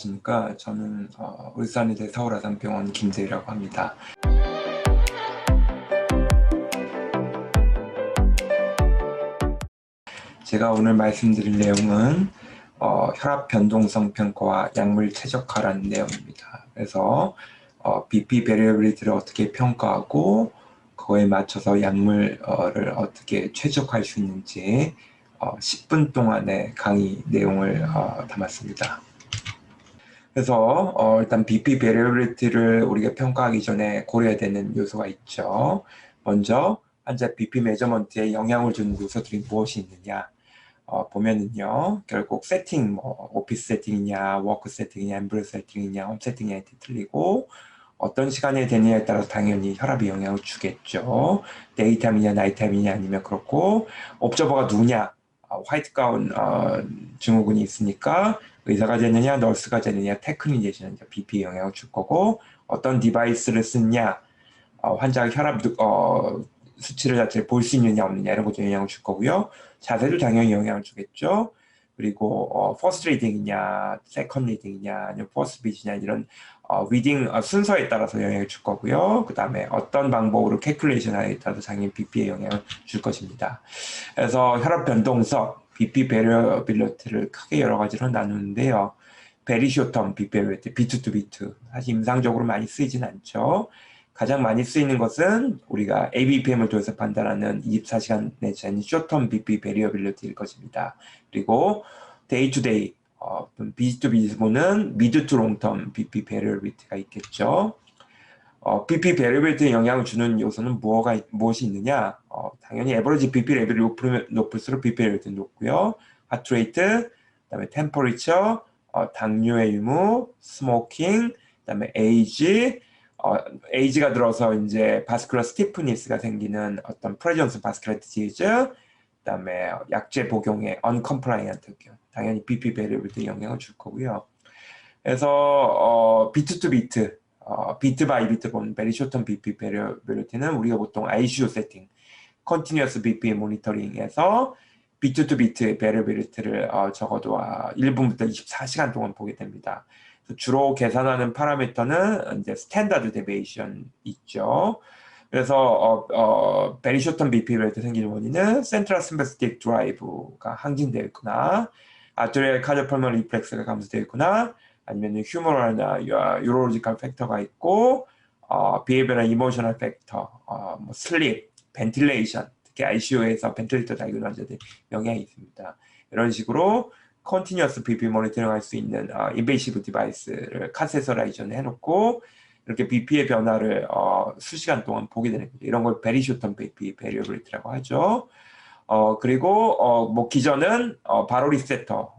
안녕하십니까. 저는 어, 울산의대 서울아산병원 김재희라고 합니다. 제가 오늘 말씀드릴 내용은 어, 혈압 변동성 평가와 약물 최적화라는 내용입니다. 그래서 어, BP 베리어빌리티를 어떻게 평가하고 그거에 맞춰서 약물을 어떻게 최적화할 수 있는지 어, 10분 동안의 강의 내용을 어, 담았습니다. 그래서 어, 일단 BP 베리어빌리티를 우리가 평가하기 전에 고려해야 되는 요소가 있죠. 먼저 환자 BP 메저먼트에 영향을 주는 요소들이 무엇이 있느냐. 어, 보면은요 결국 세팅 뭐 오피스 세팅이냐 워크 세팅이냐 엠브레 세팅이냐 홈 세팅이냐 틀리고 어떤 시간에 되느냐에 따라서 당연히 혈압에 영향을 주겠죠. 데이타임이냐 나이타임이냐 아니면 그렇고 옵저버가 누구냐. 어, 화이트 가운 어, 증후군이 있으니까 의사가 되느냐 너스가 되느냐 되시는 BP에 영향을 줄 거고 어떤 디바이스를 쓰느냐 어, 환자가 혈압 어, 수치를 자체를 볼 수 있느냐 없느냐 이런 것도 영향을 줄 거고요. 자세도 당연히 영향을 주겠죠. 그리고 어, 퍼스트 리딩이냐, 세컨 리딩이냐, 아니면 퍼스트 비지냐 이런 어, 리딩 어, 순서에 따라서 영향을 줄 거고요. 그 다음에 어떤 방법으로 캐큘레이션에 따라서 당연히 BP에 영향을 줄 것입니다. 그래서 혈압 변동성, BP 베리어빌리티를 크게 여러 가지로 나누는데요. 베리쇼텀 BP 베리어빌리티, B2 사실 임상적으로 많이 쓰이진 않죠. 가장 많이 쓰이는 것은 우리가 ABPM을 통해서 판단하는 24시간 내지는 쇼텀 BP 베리어빌리티일 것입니다. 그리고 데이 투 데이 어, B2B는 미드 투 롱텀 BP 베리어빌리티가 있겠죠. 어, BP 베리어빌리티에 영향을 주는 요소는 무엇가, 무엇이 있느냐? 어, 당연히 에버리지 BP 레벨이 높으면, 높을수록 BP 베리어빌리티 높고요. 하트레이트, 그다음에 템퍼리처, 어, 당뇨의 유무, 스모킹, 그다음에 에이지, 어, 에이지가 들어서 이제 바스큘러 스티프니스가 생기는 어떤 프레전스 바스큘러 디지즈 그다음에 약제 복용에 언컴플라이언트 당연히 BP 베리어빌티 영향을 줄 거고요. 그래서 어, 비트 투 비트 어, 비트 바이 비트 보는 베리 쇼턴 BP 베리어빌티는 우리가 보통 ICU 세팅 컨티뉴어스 BP 모니터링에서 비트 투 비트 베리어빌티를 어, 적어도 아, 1분부터 24시간 동안 보게 됩니다. 주로 계산하는 파라미터는 이제 스탠다드 데베이션 있죠. 그래서 어, 어, 베리쇼턴 BP를 때 생기는 원인은 센트럴 심베스틱 드라이브가 항진되어 있거나 아트리얼 카디오펄먼 리플렉스가 감소되어 있거나 아니면 휴머럴나 유로로지컬 팩터가 있고 어, 비헤비어럴 이모셔널 팩터, 어, 뭐 슬립, 벤틸레이션 특히 ICU에서 벤틸레이터 달고 환자들 영향이 있습니다. 이런 식으로 컨티뉴어스 BP 모니터링 할 수 있는 어, 인베이시브 디바이스를 카세서라이전 해놓고 이렇게 BP의 변화를 어, 수시간 동안 보게 되는 거죠. 이런 걸 베리쇼턴 BP 베리어빌리티라고 하죠. 어, 그리고 어, 뭐 기전은 어, 바로 리세터,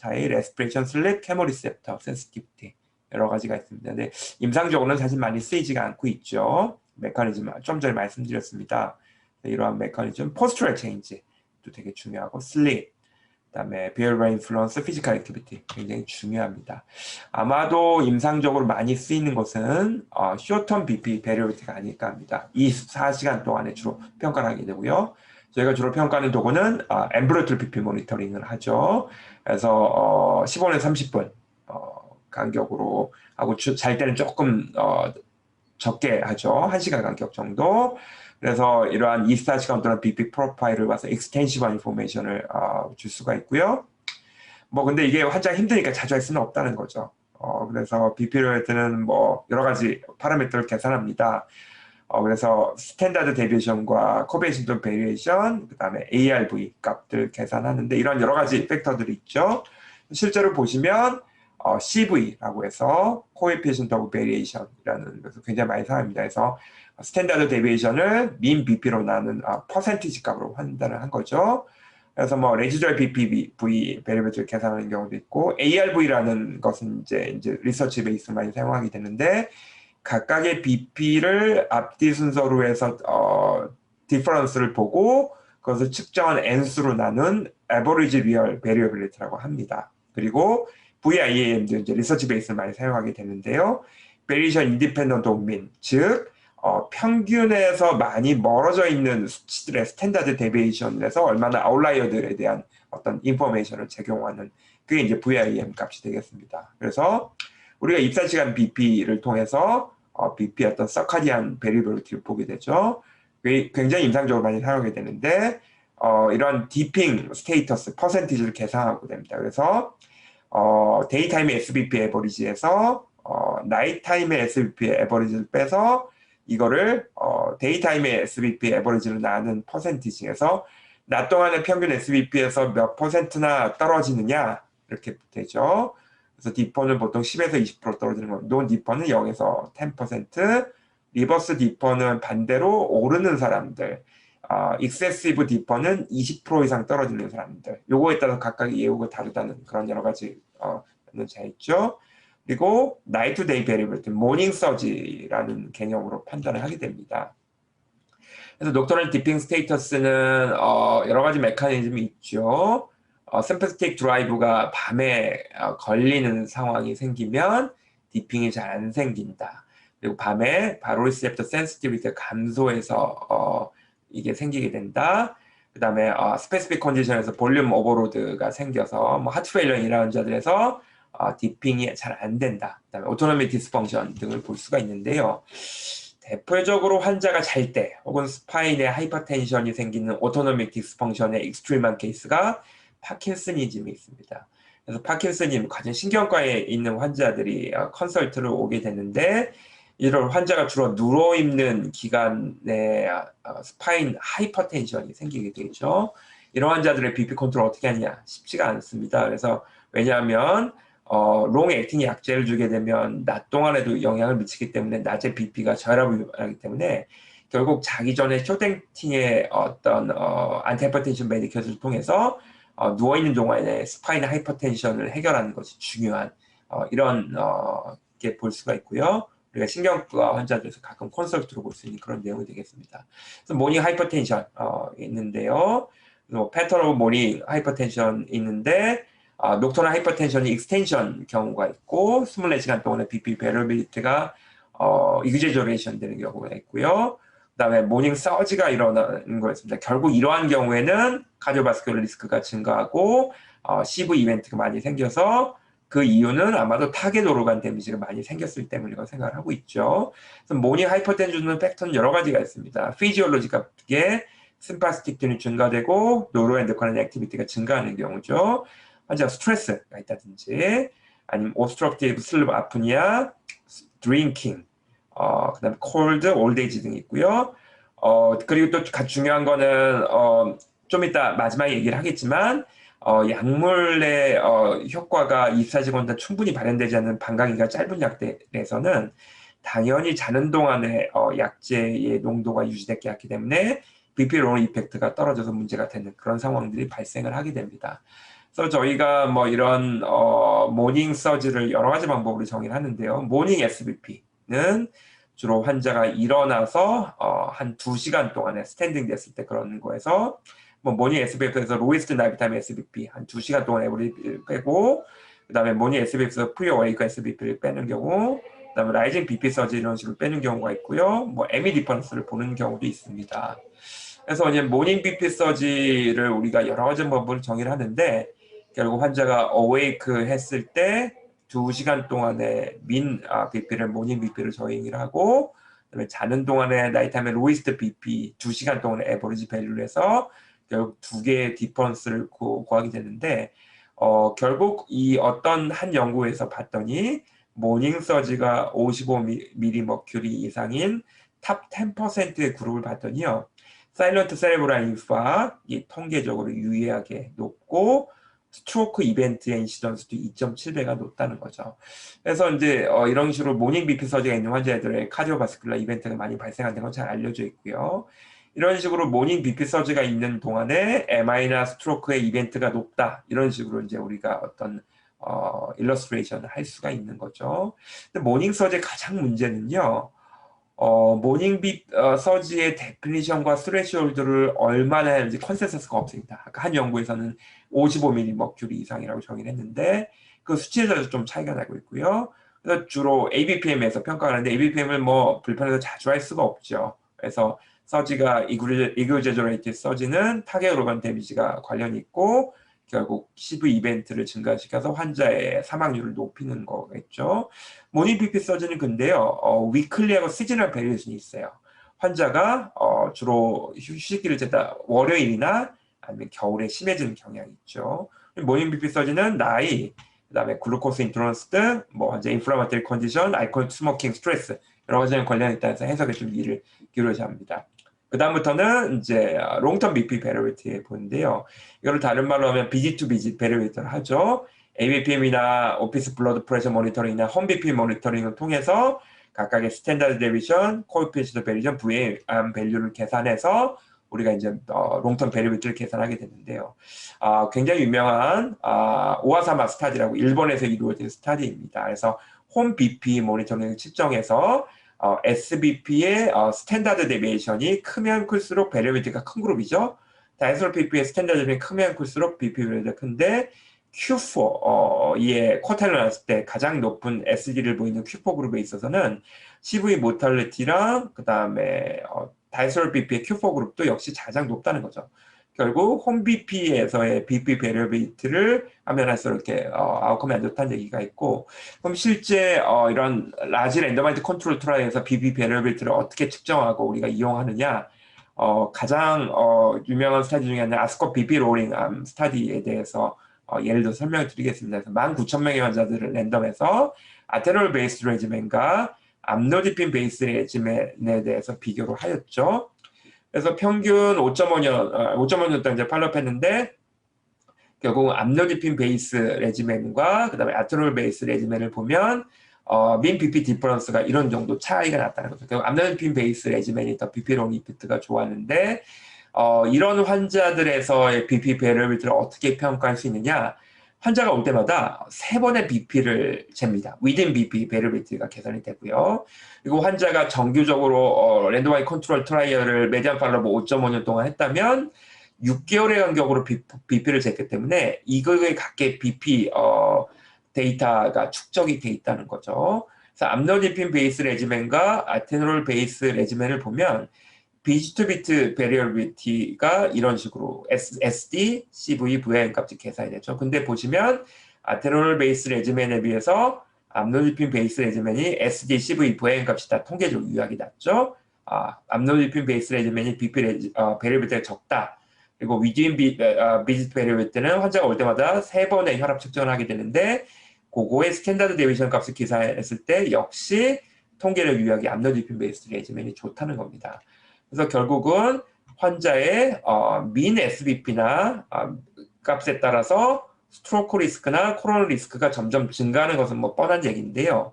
자의 레스피레이션 슬립, 캐모 리세터, 센시티비티 여러 가지가 있습니다. 근데 임상적으로는 사실 많이 쓰이지가 않고 있죠. 메커니즘 좀 전에 말씀드렸습니다. 이러한 메커니즘 포스트럴 체인지도 되게 중요하고 슬립 그다음에 behavioral activity 굉장히 중요합니다. 아마도 임상적으로 많이 쓰이는 것은 어, short-term BP variability가 아닐까 합니다. 24시간 동안에 주로 평가를 하게 되고요. 저희가 주로 평가하는 도구는 어, 엠브레틀 BP 모니터링을 하죠. 그래서 어, 15년 30분 어, 간격으로 하고 주, 잘 때는 조금 어, 적게 하죠. 1시간 간격 정도. 그래서 이러한 24시간 동안 BP 프로파일을 봐서 익스텐시브 인포메이션을 어, 줄 수가 있고요. 뭐 근데 이게 환자 힘드니까 자주 할 수는 없다는 거죠. 어, 그래서 BP를 때는 뭐 여러 가지 파라미터를 계산합니다. 어, 그래서 스탠다드 데비에이션과 코베이션도 베리에이션, 그 다음에 ARV 값들 계산하는데 이런 여러 가지 팩터들이 있죠. 실제로 보시면 어, CV라고 해서 코에피션트 오브 베리에이션이라는 것을 굉장히 많이 사용합니다. 그래서 스탠다드 데비에이션을 민 BP로 나눈 아, 퍼센티지 값으로 판단을 한 거죠. 그래서 뭐 레지dual BP V 베리베이터를 계산하는 경우도 있고 ARV라는 것은 이제 이제 리서치 베이스 많이 사용하게 되는데 각각의 BP를 앞뒤 순서로 해서 어 디퍼런스를 보고 그것을 측정한 n수로 나눈 average real variability라고 합니다. 그리고 VIAM도 이제 리서치 베이스를 많이 사용하게 되는데요. 베리션 인디펜던트 민, 즉 어, 평균에서 많이 멀어져 있는 수치들의 스탠다드 데비에이션에서 얼마나 아웃라이어들에 대한 어떤 인포메이션을 제공하는 그게 이제 VIM 값이 되겠습니다. 그래서 우리가 입사 시간 BP를 통해서 어, BP 어떤 서카디안 베리블리티를 보게 되죠. 굉장히 임상적으로 많이 사용하게 되는데 어, 이런 디핑 스테이터스 퍼센티지를 계산하고 됩니다. 그래서 어, 데이타임의 SBP 에버리지에서 어, 나이타임의 SBP 에버리지를 빼서 이거를 어, 데이타임의 SBP 에버리지를 나눈 퍼센티지에서 낮 동안의 평균 SBP에서 몇 퍼센트나 떨어지느냐 이렇게 되죠. 그래서 디퍼는 보통 10에서 20% 떨어지는 거예요. 논 디퍼는 0에서 10%, 리버스 디퍼는 반대로 오르는 사람들, 어, 익세시브 디퍼는 20% 이상 떨어지는 사람들. 요거에 따라서 각각 예우가 다르다는 그런 여러 가지 어, 자 있죠. 그리고 나이 투 데이 베리블 모닝 서지라는 개념으로 판단을 하게 됩니다. 그래서 녹터널 디핑 스테이터스는 어, 여러 가지 메커니즘이 있죠. 어, 심퍼스틱 드라이브가 밤에 어, 걸리는 상황이 생기면 디핑이 잘 안 생긴다. 그리고 밤에 바로리셉터 센시티비티가 감소해서 어, 이게 생기게 된다. 그 다음에 어, 스페시픽 컨디션에서 볼륨 오버로드가 생겨서 뭐 하트 페일러 이런 자들에서 어, 디핑이 잘 안 된다. 그 다음에 오토노미 디스펑션 등을 볼 수가 있는데요. 대표적으로 환자가 잘 때 혹은 스파인에 하이퍼텐션이 생기는 오토노믹 디스펑션의 익스트림한 케이스가 파킨스니즘이 있습니다. 그래서 파킨스님 가진 신경과에 있는 환자들이 어, 컨설트를 오게 되는데 이런 환자가 주로 누워 있는 기간에 어, 스파인 하이퍼텐션이 생기게 되죠. 이런 환자들의 BP 컨트롤 어떻게 하냐 쉽지가 않습니다. 그래서 왜냐하면 어, 롱 액팅 약제를 주게 되면 낮 동안에도 영향을 미치기 때문에 낮에 BP가 저하하기 때문에 결국 자기 전에 쇼댕팅의 어떤 어, 안티하이퍼텐션 메디케이션을 통해서 어, 누워있는 동안에 스파인 하이퍼텐션을 해결하는 것이 중요한 어, 이런 어, 게 볼 수가 있고요. 우리가 신경과 환자들에서 가끔 콘설트로 볼 수 있는 그런 내용이 되겠습니다. 그래서 모닝 하이퍼텐션 어, 있는데요. 패턴 오브 모닝 하이퍼텐션 있는데 어, 녹토나 하이퍼텐션이 익스텐션 경우가 있고 24시간 동안의 BP 베러빌리티가 어, 이그제저레이션 되는 경우가 있고요. 그다음에 모닝 서지가 일어나는 거였습니다. 결국 이러한 경우에는 카디오바스큘러 리스크가 증가하고 어, CV 이벤트가 많이 생겨서 그 이유는 아마도 타겟 오르간 데미지가 많이 생겼을 때문이라고 생각을 하고 있죠. 그래서 모닝 하이퍼텐션은 팩터는 여러 가지가 있습니다. 피지올로지가게 심파스틱 균이 증가되고 노로엔도카인 액티비티가 증가하는 경우죠. 환자가 스트레스가 있다든지 아니면 오스트럭티브 슬립 아프니아, 드링킹 어, 그 다음에 콜드, 올데이지 등이 있고요. 어, 그리고 또 중요한 거는, 어, 좀 이따 마지막에 얘기를 하겠지만, 어, 약물의 어, 효과가 24시간 충분히 발현되지 않는 방광기가 짧은 약들에서는 당연히 자는 동안에 어, 약제의 농도가 유지되기 하기 때문에 BP로 이펙트가 떨어져서 문제가 되는 그런 상황들이 발생을 하게 됩니다. 그래서 저희가 뭐 이런 어, 모닝 서지를 여러 가지 방법으로 정의를 하는데요. 모닝 SBP는 주로 환자가 일어나서 어, 한 2시간 동안에 스탠딩 됐을 때 그런 거에서 뭐 모닝 SBF에서 로이스트 나이트타임 SBP 한 2시간 동안 에버리를 빼고 그 다음에 모닝 SBF에서 프리 어 웨이크 SBP를 빼는 경우 그 다음에 라이징 BP 서지 이런 식으로 빼는 경우가 있고요. 뭐 에미 디퍼런스를 보는 경우도 있습니다. 그래서 이제 모닝 BP 서지를 우리가 여러 가지 방법을 정의를 하는데 결국 환자가 어웨이크 했을 때 2시간 동안에 민 아, BP를 모닝 BP를 저행을 하고 그다음에 자는 동안에 나이타임에 로이스트 BP 2시간 동안에 에버리지 밸류를 해서 결국 두 개의 디퍼런스를 구, 하게 되는데 어, 결국 이 어떤 한 연구에서 봤더니 모닝 서지가 55mm 머큐리 이상인 탑 10%의 그룹을 봤더니요. 사일런트 세레브랄 인파 이 통계적으로 유의하게 높고 스트로크 이벤트의 인시던스도 2.7배가 높다는 거죠. 그래서 이제 어, 이런 식으로 모닝 BP 서지가 있는 환자들의 카디오바스큘라 이벤트가 많이 발생한다는 건 잘 알려져 있고요. 이런 식으로 모닝 BP 서지가 있는 동안에 MI나 스트로크의 이벤트가 높다. 이런 식으로 이제 우리가 어떤 어, 일러스트레이션을 할 수가 있는 거죠. 근데 모닝 서지의 가장 문제는요. 어, 모닝 비 어, 서지의 데피니션과 스레시홀드를 얼마나 하는지 컨센서스가 없습니다. 아까 한 연구에서는 55mm 머큐리 이상이라고 정의를 했는데 그 수치에서 좀 차이가 나고 있고요. 그래서 주로 ABPM에서 평가를 하는데 ABPM을 뭐 불편해서 자주 할 수가 없죠. 그래서 서지가 이그제저레이티 서지는 타겟 오르간 데미지가 관련이 있고 결국 CV 이벤트를 증가시켜서 환자의 사망률을 높이는 거겠죠. 모닝 BP 서진은 근데요, 어, 위클리하고 시즈널 베리에이션이 있어요. 환자가 어, 주로 휴식기를 제다 월요일이나 아니면 겨울에 심해지는 경향이 있죠. 모닝 BP 서진은 나이, 그다음에 글루코스 인토런스 등, 뭐 이제 인플라마토리 컨디션, 알코올 스모킹, 스트레스 여러 가지랑 관련이 있다 해서 해석에 좀 이를 기울여야 합니다. 그 다음부터는 이제 롱텀 BP 베러비티 보는데요. 이거를 다른 말로 하면 비지 투 비지 베러비티를 하죠. ABPM이나 오피스 블러드 프레셔 모니터링이나 홈 BP 모니터링을 통해서 각각의 스탠다드 데비션, 코에피시드 베리션, VM 밸류를 계산해서 우리가 이제 어, 롱텀 베리비티를 계산하게 되는데요. 아, 굉장히 유명한 아, 오아사마 스타디라고 일본에서 이루어진 스타디입니다. 그래서 홈 BP 모니터링을 측정해서 어, SBP의 어, 스탠다드 데비에이션이 크면 클수록 베리비티가 큰 그룹이죠. 다이솔 BP의 스탠다드 데비에이션이 크면 클수록 BP 베리비티가 큰데 Q4의 쿼탈을 나왔을 때 가장 높은 SD를 보이는 Q4 그룹에 있어서는 CV 모탈리티랑 그 다음에 어, 다이솔 BP의 Q4 그룹도 역시 가장 높다는 거죠. 결국 홈 BP에서의 BP 베리비티를 하면 할수록 이렇게 어, 아웃컴이 안 좋다는 얘기가 있고 그럼 실제 어, 이런 라지 랜더마이드 컨트롤 트라이에서 BP 베리비티를 어떻게 측정하고 우리가 이용하느냐 어, 가장 어, 유명한 스타디 중에 하나 아스코 BP 로링 암 스타디에 대해서 어, 예를 들어 설명을 드리겠습니다. 그래서 19,000명의 환자들을 랜덤해서 아테놀 베이스 레지멘과 암노디핀 베이스 레지멘에 대해서 비교를 하였죠. 그래서 평균 5.5년, 5.5년 동안 이제 팔로업했는데 결국 암노디핀 베이스 레지멘과 그다음에 아테놀 베이스 레지멘을 보면 어, 민 BP 디퍼런스가 이런 정도 차이가 났다는 거죠. 결국 암노디핀 베이스 레지멘이 더 BP롱 이펙트가 좋았는데 어, 이런 환자들에서의 BP 베러비티를 어떻게 평가할 수 있느냐? 환자가 올 때마다 세 번의 BP를 잽니다. 위든 BP 베러비티가 계산이 되고요. 그리고 환자가 정규적으로 어, 랜드마이 컨트롤 트라이얼을 메디안 팔로브 5.5년 동안 했다면 6개월의 간격으로 BP를 쟀기 때문에 이거에 갖게 BP 어, 데이터가 축적이 돼 있다는 거죠. 그래서 암노디핀 베이스 레지멘과 아테놀 베이스 레지멘을 보면 비트-투비트 베리어비티가 이런 식으로 SD, CV, VN 값이 계산이 되죠. 근데 보시면 아테놀 베이스 레지멘에 비해서 암노디핀 베이스 레지멘이 SD, CV, VN 값이 다 통계적으로 유학이 낮죠. 아, 암노디핀 베이스 레지멘이 BP 레지, 어, 베리어비티가 적다. 그리고 위드인 비, 어, 비지트 베리어비티는 환자가 올 때마다 세 번의 혈압 측정을 하게 되는데 그거의 스탠다드 데비션 값을 계산했을 때 역시 통계적 유학이 암노디핀 베이스 레지멘이 좋다는 겁니다. 그래서 결국은 환자의 어, 민 SBP나 어, 값에 따라서 스트로크 리스크나 코로나 리스크가 점점 증가하는 것은 뭐 뻔한 얘기인데요.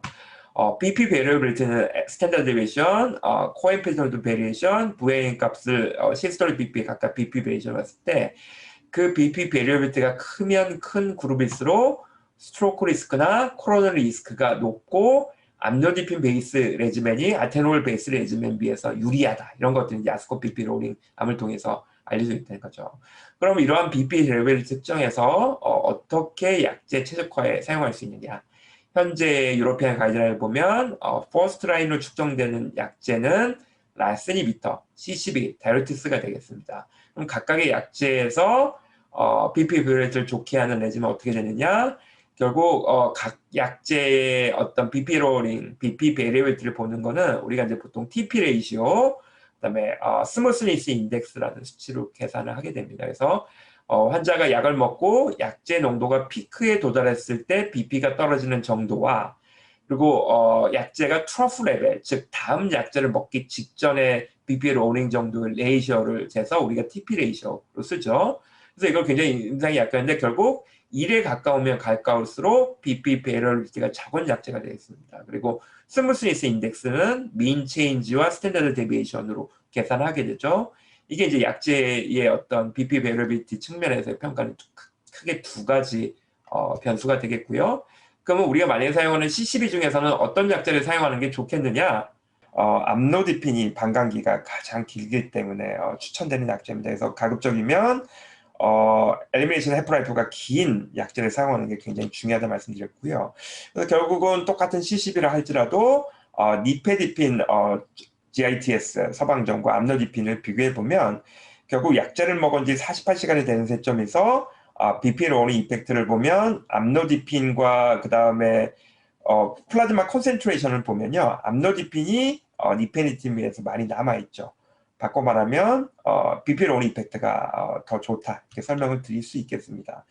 어, BP 베리어빌리티는 스탠다드 데비에이션, 어, 코엠피턴트 베리에이션, VAN 값을 어, 시스톨 BP에 각각 BP 베리에이션을 봤을 때 그 BP 베리어빌리티가 크면 큰 그룹일수록 스트로크 리스크나 코로나 리스크가 높고 암노디핀 베이스 레지멘이 아테놀 베이스 레지멘 비해서 유리하다. 이런 것들이 야스코 BP 로링 암을 통해서 알려져 있다는 거죠. 그럼 이러한 BP 레벨을 측정해서 어, 떻게 약제 최적화에 사용할 수 있느냐. 현재 유로피안 가이드라인을 보면 어, 퍼스트 라인으로 측정되는 약제는 라스니비터, C12, 다이오티스가 되겠습니다. 그럼 각각의 약제에서 어, BP 비율을 좋게 하는 레지면 어떻게 되느냐? 결국 어, 각 약제의 어떤 BP 롤링, BP 베리어비티를 보는 거는 우리가 이제 보통 TP 레이시오, 그다음에 어, 스무스니스 인덱스라는 수치로 계산을 하게 됩니다. 그래서 어, 환자가 약을 먹고 약제 농도가 피크에 도달했을 때 BP가 떨어지는 정도와 그리고 어, 약제가 트러프 레벨, 즉 다음 약제를 먹기 직전에 BP 롤링 정도의 레이셔를 재서 우리가 TP 레이셔로 쓰죠. 그래서 이걸 굉장히 인상이 약간인데 결국 1에 가까우면 가까울수록 BP 베러리티가 작은 약제가 되겠습니다. 그리고 스무스니스 인덱스는 민 체인지와 스탠다드 데비에이션으로 계산하게 되죠. 이게 이제 약제의 어떤 BP 베러리티 측면에서의 평가는 크게 두 가지 어, 변수가 되겠고요. 그러면 우리가 만약에 사용하는 C12 중에서는 어떤 약제를 사용하는 게 좋겠느냐? 어, 암노디핀이 방광기가 가장 길기 때문에 어, 추천되는 약제입니다. 그래서 가급적이면 어, 엘리미네이션 해프라이프가 긴 약제를 사용하는 게 굉장히 중요하다 말씀드렸고요. 그래서 결국은 똑같은 C10이라 할지라도 어, 니페디핀 어, GITS 서방전과 암노디핀을 비교해 보면 결국 약제를 먹은 지 48시간이 되는 시점에서 아, BP 로링 이펙트를 보면 암노디핀과 그 다음에 어, 플라즈마 콘센트레이션을 보면요. 암노디핀이 어, 니페니틴에 서 많이 남아있죠. 바꿔 말하면 어, BP 로링 이펙트가 어, 더 좋다 이렇게 설명을 드릴 수 있겠습니다.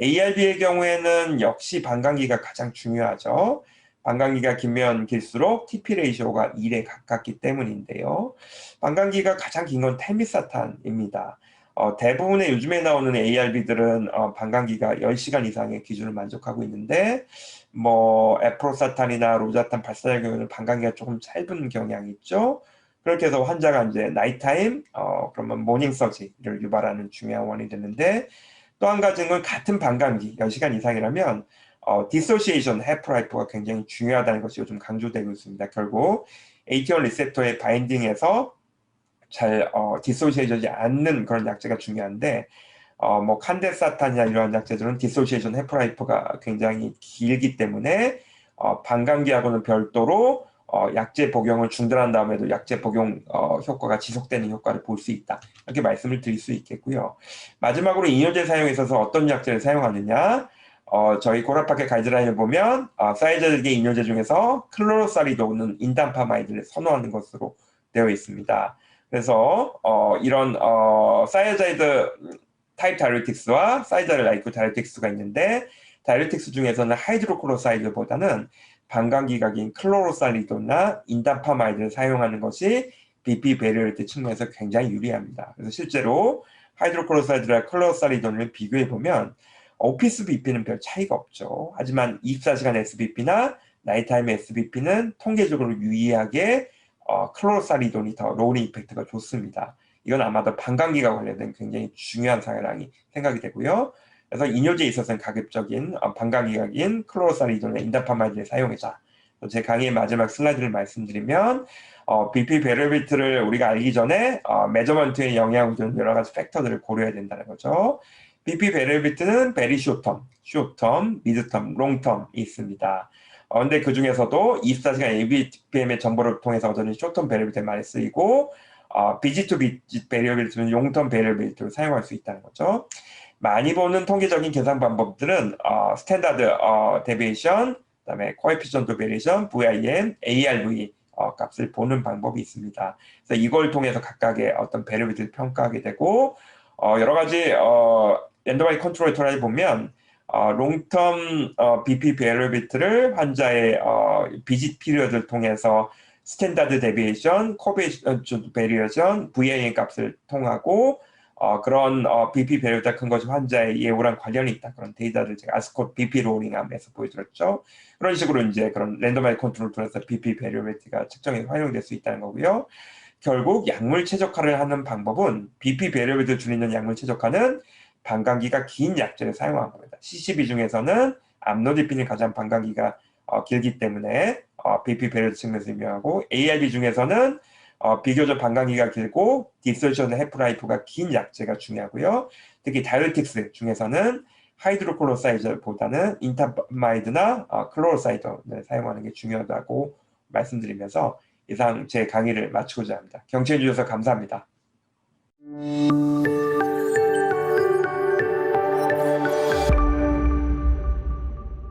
ARB의 경우에는 역시 반감기가 가장 중요하죠. 반감기가 길면 길수록 TP 레이쇼가 1에 가깝기 때문인데요. 반감기가 가장 긴건 텔미사탄입니다. 어, 대부분의 요즘에 나오는 ARB들은 어, 반감기가 10시간 이상의 기준을 만족하고 있는데 뭐 에프로사탄이나 로자탄 발사의 경우는 반감기가 조금 짧은 경향이 있죠. 그렇게 해서 환자가 이제 나이타임 어, 그러면 모닝 서지를 유발하는 중요한 원인이 되는데 또 한 가지는 같은 반감기 10시간 이상이라면 어, 디소시에이션 해프라이프가 굉장히 중요하다는 것이 요즘 강조되고 있습니다. 결국 AT1 리셉터의 바인딩에서 잘 어, 디소시에이션이 않는 그런 약제가 중요한데 어, 뭐 칸데사탄이나 이러한 약제들은 디소시에이션 해프라이프가 굉장히 길기 때문에 어, 반감기하고는 별도로 어, 약제 복용을 중단한 다음에도 약제 복용 어, 효과가 지속되는 효과를 볼 수 있다. 이렇게 말씀을 드릴 수 있겠고요. 마지막으로 이뇨제 사용에 있어서 어떤 약제를 사용하느냐? 어, 저희 고라파켓 가이드라인을 보면 어, 사이저들계 이뇨제 중에서 클로로사리도는 인단파마이드를 선호하는 것으로 되어 있습니다. 그래서 어, 이런 어, 사이어자이드 타입 다이렉틱스와 사이자를 라이크 다이렉틱스가 있는데 다이렉틱스 중에서는 하이드로클로사이드보다는 반감기가 긴 클로로사리도나 인단파마이드를 사용하는 것이 BP 베리어리티 측면에서 굉장히 유리합니다. 그래서 실제로 하이드로클로사이드와 클로로사리도를 비교해 보면 오피스 BP는 별 차이가 없죠. 하지만 24시간 SBP나 나이타임 SBP는 통계적으로 유의하게 어, 클로로사리돈이 더 로우링 이펙트가 좋습니다. 이건 아마도 반감기가 관련된 굉장히 중요한 사항이 생각이 되고요. 그래서 이뇨제에 있어서는 가급적인 어, 반감기가 긴 클로로사리돈의 인다파마이드를 사용하자. 제 강의의 마지막 슬라이드를 말씀드리면 어, BP 베르비트를 우리가 알기 전에 어, 매저먼트에 영향을 주는 여러 가지 팩터들을 고려해야 된다는 거죠. BP 베르비트는 베리 쇼텀, 쇼텀, 미드텀, 롱텀이 있습니다. 어, 근데 그 중에서도 24시간 ABPM의 정보를 통해서 얻어낸 쇼텀 베리빌트를 많이 쓰이고 어, BG2 베리빌트는 용텀 베리빌트를 사용할 수 있다는 거죠. 많이 보는 통계적인 계산 방법들은 어, 스탠다드 어, 데비에이션, 그다음에 코에피션트 베리에이션, VIM, ARV 어, 값을 보는 방법이 있습니다. 그래서 이걸 통해서 각각의 어떤 베리빌트를 평가하게 되고 어, 여러 가지 어, 랜더마이 컨트롤 트라이 보면 어, 롱텀 어, BP 베리비트를 환자의 어, 비짓 피리어드를 통해서 스탠다드 데비에이션, 코베이션 베리에이션, VIM 값을 통하고 어, 그런 어, BP 베리어드가 큰 것이 환자의 예우랑 관련이 있다. 그런 데이터를 제가 아스콧 BP 로링함에서 보여드렸죠. 그런 식으로 이제 그런 랜덤마이 컨트롤 통해서 BP 베리어드가 측정에 활용될 수 있다는 거고요. 결국 약물 최적화를 하는 방법은 BP 베리어드 줄이는 약물 최적화는 반감기가 긴 약제를 사용한 겁니다. CCB 중에서는 암노디핀이 가장 반감기가 어, 길기 때문에 어, BP 베리어드 측면에서 유명하고 ARB 중에서는 어, 비교적 반감기가 길고 디솔션 해프라이프가 긴 약제가 중요하고요. 특히 다이어틱스 중에서는 하이드로클로사이드보다는 인타마이드나 어, 클로로사이드를 사용하는 게 중요하다고 말씀드리면서 이상 제 강의를 마치고자 합니다. 경청해 주셔서 감사합니다.